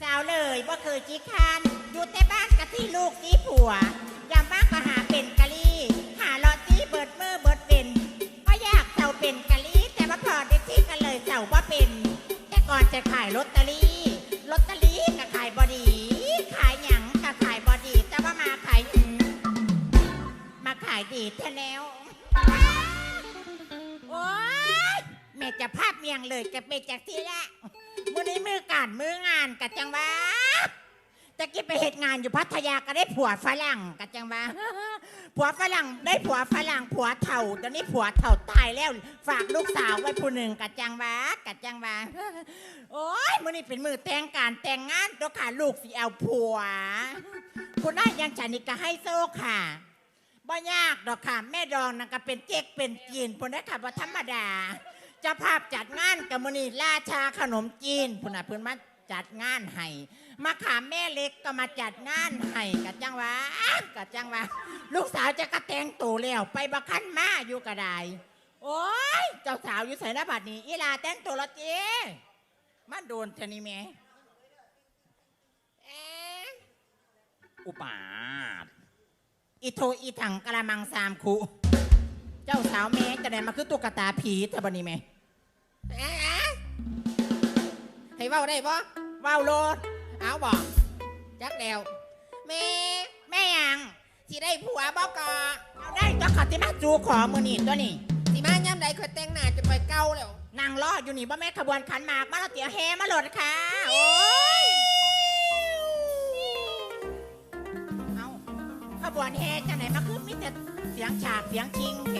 สาวเลยว่าเคยจีคานอยู่แต่บ้านกับที่ลูกที่ผัวยามบ้านก็หาเป็นกะลีหาลอตตี้เบิดเมือเบิดเป็นก็อยากเจ้าเป็นกะลีแต่ว่าพอได้ที่กันเลยเจ้าว่าเป็น แต่ก่อนจะขายลอตเตอรี่ลอตเตอรี่ก็ขายบอดี ขายหยังก็ขายบอดี แต่ว่ามาขายหืมมาขายดีแท้แล้วโอ๊ยแม่จะภาพเมียงเลยกับเมจากที่ละ มือนี้มือการมืองานกัจังวะจะกินไปเหตุงานอยู่พัทยาก็ได้ผัวฝรั่งกัจังวะผัวฝรั่งได้ผัวฝรั่งผัวเถ่าตอนนี้ผัวเถ่าตายแล้ว ฝากลูกสาวไว้ผู้หนึ่งกัจังวะกัจังวะโอ๊ยมือนี้เป็นมือแต่งการแต่งงานตัวขาลูกสีเอาผัวคุณได้ยังฉันนี่ก็ให้โซ่ค่ะบ่ยากดอกค่ะ แม่ดองนั่นก็เป็นเจ๊กเป็นจีนพุ่นนะค่ะบ่ธรรมดา จ้าภาพจัดงานกับมือนี่ราชาขนมจีนพุ่นน่ะเพิ่นมาจัดงานให้มาขามแม่เล็กก็มาจัดงานให้กะจังหวะกะจังหวะลูกสาวจะกระแตงตัวแล้วไปบักคันมาอยู่กระไดโอ้ยเจ้าสาวอยู่ใส่หน้าบัดนี้อีลาแต่งตัวและเจ้มาโดนเทานี่แม่เอ๊ะอุปาทอีโทอีถังกะละมังสามคุเจ้าสาวแม่จะได้มาคือตุ๊กตาผีแต่บันนี้แม่ เอ๊ะให้เว้าได้ปะเว้าโลดเอาบอกจักเดียวแม่แม่ยังสิได้ผัวบอกกอเอาได้ตัวขอติมาจูขอมือนี่ตัวนี้สิมาย่ำใดคอยแต่งหน้าจะไปเก้าแล้วนางรออยู่นี่บ่แม่ขบวนขันหมากมาแล้วเตี๋ยวแฮมาโหลดค่ะโอ้ยเอาขบวนแฮจะไหนมาคือมีแต่เสียงฉากเสียงชิงแก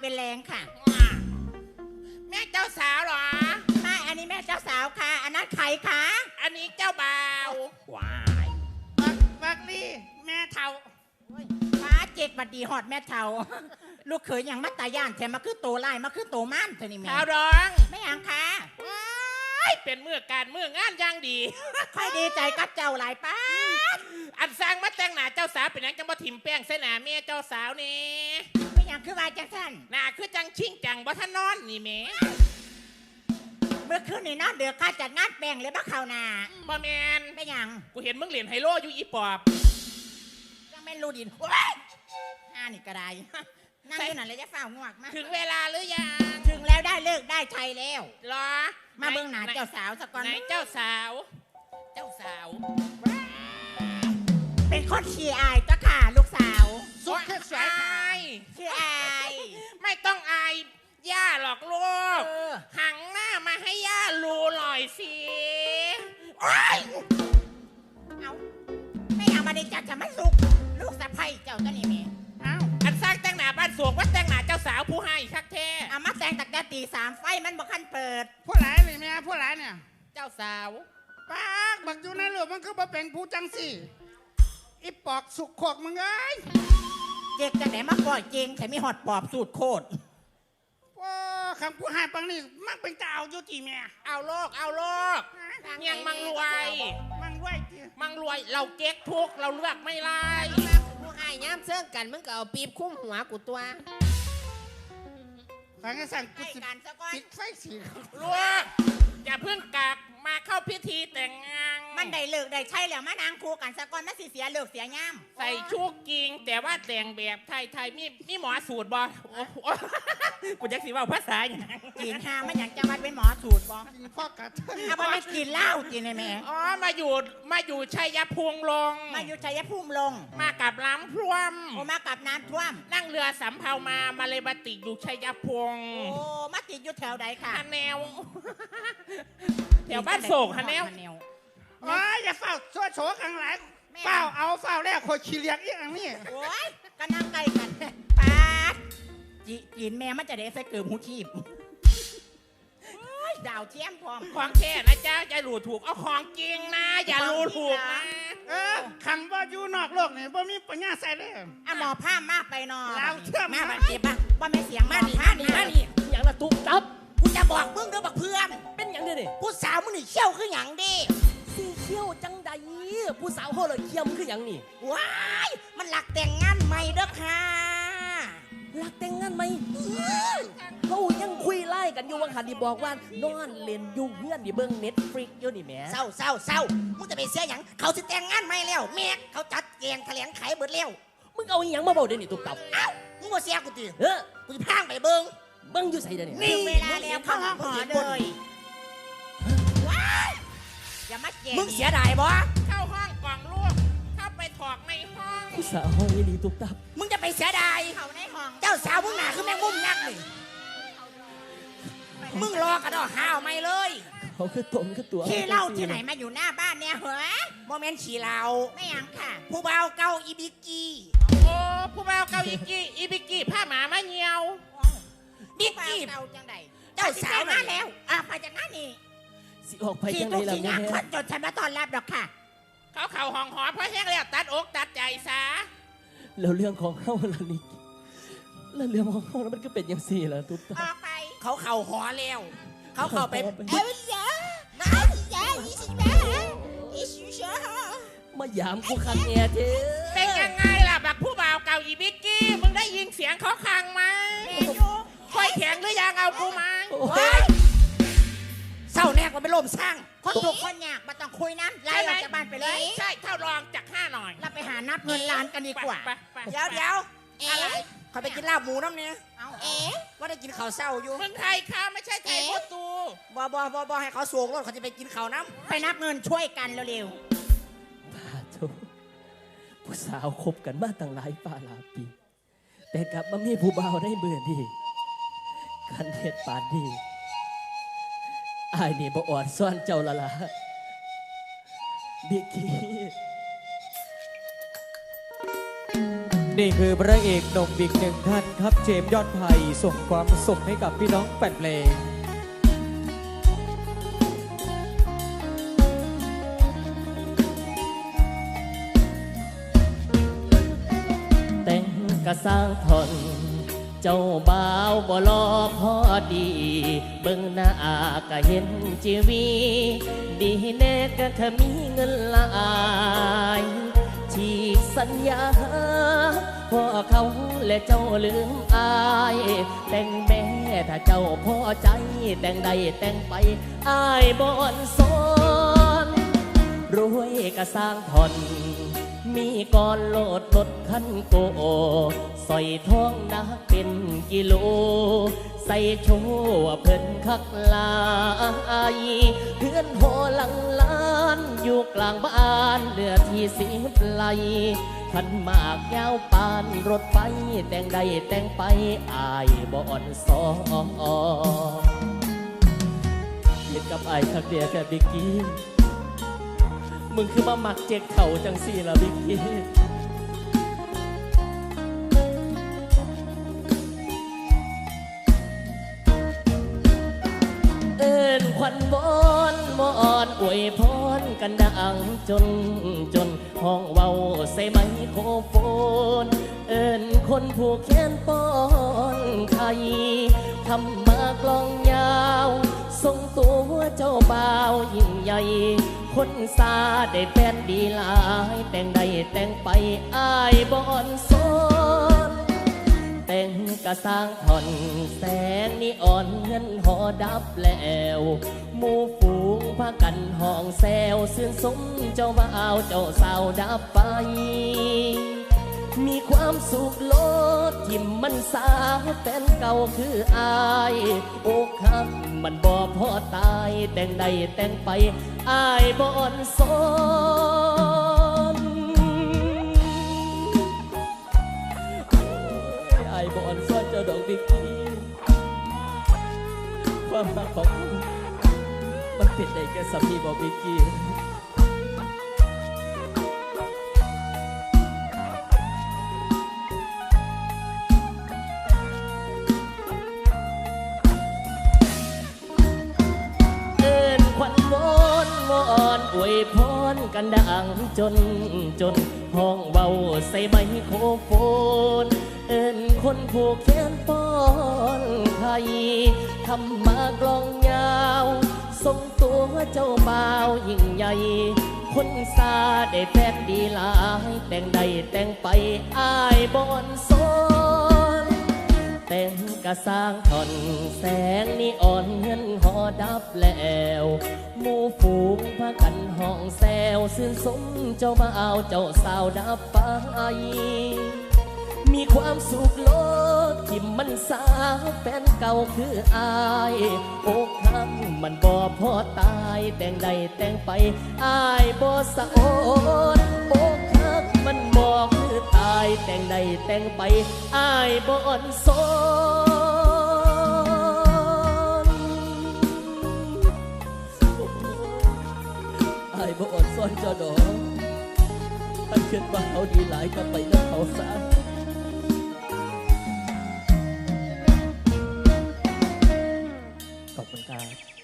เป็นแรงค่ะ แม่เจ้าสาวเหรอ ไม่อันนี้แม่เจ้าสาวค่ะ อันนั้นใครคะอันนี้เจ้าบ่าวว้ายบักบักลี่ แม่เฒ่าฟ้าเจ๊กบัดดีหอดแม่เทาลูกเขยอย่างมัตตาย่านแถมมาคือโตไล่มาคือโตม่านเธอนี่แม่เท้าดองไม่ยังค่ะว้ายเป็นเมื่อการเมื่องานอย่างดี ค่อยดีใจกับเจ้าหลายป้าดอันสร้างมาแต่งหน้าเจ้าสาวเป็นหยังจังบ่ถิ่มแป้งใส่หน้าแม่เจ้าสาวนี่ไม่ยังคือว่า จังท่านหน้าคือจังชิงจังบ่ทันนอนนี่แหม่เมื่อคืนนี่นอนเดือดข้าจัดงานแบ่งเลยบ้าข่าวนาบ่แมนไม่ยังกูเห็นมึงเล่นไฮโลอยู่อีปอบยังไม่รู้ดินโอ้ยห้านี่ก็ได้ นั่งอยู่นั่นเลยจะฝ้าวงวกมาถึงเวลาหรือยังถึงแล้วได้เลิกได้ชัยแล้วรอมาเบิ่งหนาเจ้าสาวสักก่อนไหนเจ้าสาว เจ้าสาว เป็นคนขี้อายจ้ะค่ะลูกสาวสุดแค่สวยค่ะอาย ขี้อาย ไม่ต้องอายย่าหรอกลูก เออ หังหน้ามาให้ย่ารูหน่อยสิเอาไม่อยากมาได้จัดจะไม่สุก ลูกสะใภ้เจ้าตัวนี้แม่เอ้าอันสร้างแต่งหน้าบ้านสวงว่าแต่งหน้าเจ้าสาวผู้ให้คักแท้เอามาแต่งตักแต่ตีสามไฟมันบ่คันเปิด ผู้หลายเลยแม่ผู้หลายเนี่ยเจ้าสาว ปากบักอยู่ในหลูกมันคือบ่เป็นผู้จังสี่อีปอกสุกโขกมึงเอ้ย เจ๊กจะไหนมาปล่อยเจงแต่มีหอดปอบสูตรโคตรโอ้คำผู้หายปังนี่มักเป็นเจ้าอยู่ที่แม่เอาโลกเอาโลกยังมังรวย มังด้วยที่มังรวยเราเก๊กทุกเราเลือกไม่ไล่ผู้ให้ย้ำเสื่องกันมึงก็เอาปีบคุ้มหัวกูตัวขางสั่งกูให้สิการซะก่อนปิดไฟสีลูกอย่าเพิ่งกักมาเข้าพิธีแต่งงาน มามันได้เลิกได้ใช่แล้วมานางคู่กันสะก่อนมันสิเสียเลิกเสียย่ามใส่ชุกกิง แต่ว่าแต่งแบบไทยไทยๆมีมีหมอสูตรบอโอ้โหกูจักสิเว่าภาษาอย่างนั้นกินหามันอยากจะมาเป็นหมอสูตรบ่พ่อกระเทยเอาบ่ได้กินเหล้ากินได้แม่อ๋อมาอยู่มาอยู่ชัยภูมิลง มาอยู่ชัยภูมิลง มากับล้ำพรวมโอมากับน้ำท่วม นั่งเรือสำเภามามาเลยมาติดอยู่ชัยภูมิโอ้มาติดอยู่แถวใดค่ะฮันแนวแถวบ้านโศกฮันแนว โอ้ยอย่าเฝ้าชั่วโฉข้างหลังเฝ้าเอาเฝ้าแล้วคนขี้เลียกอีกอันนี้โอ้ยก็นั่งใกล้กันปาดจีจีนแม่มันจะได้ใส่เกิมหูชีพโอ้ยดาวเทียมพร้อมของแท้นะจ๊ะอย่าหลูถูกเอาของจริงนะ อย่าหลูถูกนะเออขันว่าอยู่นอกโลกนี่บ่มีปัญญาใส่เลย อะหมอผ้ามากไปหนอเราเชื่อม มาบัดเจ็บปะว่าไม่เสียงหมอผ้านี่มานี่อย่างละตุ๊บตับ กูจะบอกมึงเด้อบักเพื่อน เป็นอย่างนี้นี่ผู้สาวมึงนี่เชี่ยวคือหยังดิ สีเขี้ยวจังใดผู้สาวโหเลยเขี้ยมคืออย่างนี้ว้ายมันหลักแต่งงานใหม่เด้อค่ะรักแต่งงานไหมเขายังคุยไล่กันอยู่ว่าหันดีบอกว่านอนเล่นอยุ่งเงื่อนดิเบิ้งเน็ตฟลิกอยู่นี่แหม่เศร้าเศร้าเศร้ามึงจะไปเสียหยังเขาสิแต่งงานใหม่แล้วแม่เขาจัดแจงแถลงไขเบิดแล้วมึงเอาอหยังมาบอกเดี๋ยวนี้ตุ๊บตับเอ้ามึงมาเสียกูติเออกูจะพางไปเบิ่งเบิ้งอยู่ใส่เดี๋ยวนี้นี่เวลาแล้วเข้าห้องหอเลยว้าย อย่ามาแจงมึงเสียดายบ่เข้าห้องกล่องลูกเข้าไปถอกในห้องผู้สาวห้องนี้ดีตุ๊บตับ มึงจะไปเสียดายเขาในห้อง เจ้าสาวมึงหนาคือแมงมุมยักษ์เลยมึงรอกระดอกห้าวไม่เลยเขาคือตรงคือตัวขี้เหล้าที่ไหนมาอยู่หน้าบ้านเนี่ยเหรอโมเมนต์ขี้เหล้าไม่ยังค่ะ ผู้เบาเกาอีบิกกี้โอ้ผู้บ่าวเกาอีกี้อีบิกกี้ผ้าหมามาเหี่ยวบิ๊กกี้เจ้าจังใดเจ้าสาวมาแล้วอะมาจากนั้นนี่ สิออกไปขี้จังไรตุกล่ะขี้แม่ยากคนจดฉันมาต้อนรับดอกค่ะ เขาเข่าห้องหอเพราะแห้งแล้วตัดอกตัดใจซะแล้วเรื่องของเฮาล่ะนี่แล้วเรื่องของเฮาแล้วมันก็เป็นอย่างสี่ล่ะตุ๊บตัอบอกไป เขาเข่าหอแล้ว เขาเข้าไปเขาเข้าไป เอ้ยยาน้าอยาอีสิแม่อีสิเชื่อมายามกูคันแอร์เท่เป็นยังไงล่ะบักผู้บ่าวเก่าอีบิกกี้มึงได้ยินเสียงเขาคังไหมแม่อยู่ค่อยแข็งหรือยังเอากูมาโอ้เฮ้ย เศร้าแน่กว่าไปล่มสร้างคนถูกคนยากมาต้องคุยน้ำไล่ออกจากบ้านไปเลย ใช่เท่ารองจากห้าหน่อย เราไปหานับเงินล้านกันดีกว่า ไปไปไปเดี๋ยวเดี๋ยวอะไรเขาไปกินลาบหมูน้ำเนี่ยเอาเอ๋ว่าได้กินข้าวเศร้าอยู่มึงไทยค่ะไม่ใช่ไทยโคตูบอบอบอบอให้เขาสวงรถเขาจะไปกินข้าวน้ำไปนับเงินช่วยกันเร็วปาโถผู้สาวคบกันมาตั้งหลายป่าหลายปี แต่กลับมามีผู้บ่าวได้เบื่อดีกันเฮ็ดปานดี อายนี่บ่อ่อนซ่อนเจ้าละละบิ๊กกี้นี่คือพระเอกหนุ่มอีกหนึ่งท่านครับเจมส์ยอดไผ่ส่งความสุขให้กับพี่น้องแฟนเพลงแต่งกะสร้างทน เจ้าบ่าวบ่รอพอดี เบิ่งหน้ากะเห็นจีวี ดีแน่ก็แค่มีเงินหลายฉีกสัญญาพ่อเขาและเจ้าลืมอาย แต่งแม่ถ้าเจ้าพอใจ แต่งใดแต่งไปอายบ่อนสนรวยก็สร้างผ่อน มีก่อนโลดรถคันโกใส่ทองนักเป็นกิโล ใส่โชว์เพิ่นคักลายเพื่อนโหลังล้านอยู่กลางบ้านเลือที่สิบไหลขันมากยาวปานรถไฟแต่งใดแต่งไปอายบ่อนสองเห็นกับไอ้ายคักเดียแต่บิกกี้ มึงคือมาหมักเจ็กเข่าจังสี่ละบิ๊กกี้เอินควันบอนมอนอวยพรกันดังจนจนห้องเว้าใส่ไมโครโฟน เอินคนผู้แค้นป้อนไข่ทำมากลองยาว ทรงตัวเจ้าบ่าวยิ่งใหญ่ คนซาได้แฟนดีหลาย แต่งใดแต่งไปอายบอนสนแต่งกระสร้างผ่อนแสงนีอ่อนเงินหอดับแล้วหมู่ฝูงพากันห้องแซวซื่นสมเจ้าบ่าวเจ้าสาวดับไป มีความสุขโลดทิมมันสาวเป็นเก่าคืออายอกหักมันบ่พอตายแต่งใดแต่งไปอายบ่อ่อนสนอายบ่อ่อนสนเจ้าดอกดิกกี้ความรักของมันเป็นได้แค่สามีบ่บิกกี้ กันดังจนจนห้องเบาใส่ไมโครโฟน เอินคนผูกแขนป้อนไทยทำมากลองยาวส่งตัวเจ้าบ่าวยิ่งใหญ่ คนซาได้แฟนดีหลาย แต่งใดแต่งไปอายบอนสนแต่งกระสร้างทอนแสงนีอ่อนเงินหอดับแล้ว หมู่ฝูงพา กันห้องแซวซื่นสมเจ้ามาเอาเจ้าสาวดับไป มีความสุขโลดที่มันสาวแฟนเก่าคืออายอกหักมันบ่พอตายแต่งใดแต่งไปอายบ่สะโอนอกหักมันบ่คือตายแต่งใดแต่งไปอายบ่อ่อนสน อายบ่อดซ่อนเจ้าดอกท่านคิดว่าเขาดีหลายก็ไปแล้วเขาซะขอบคุณครับ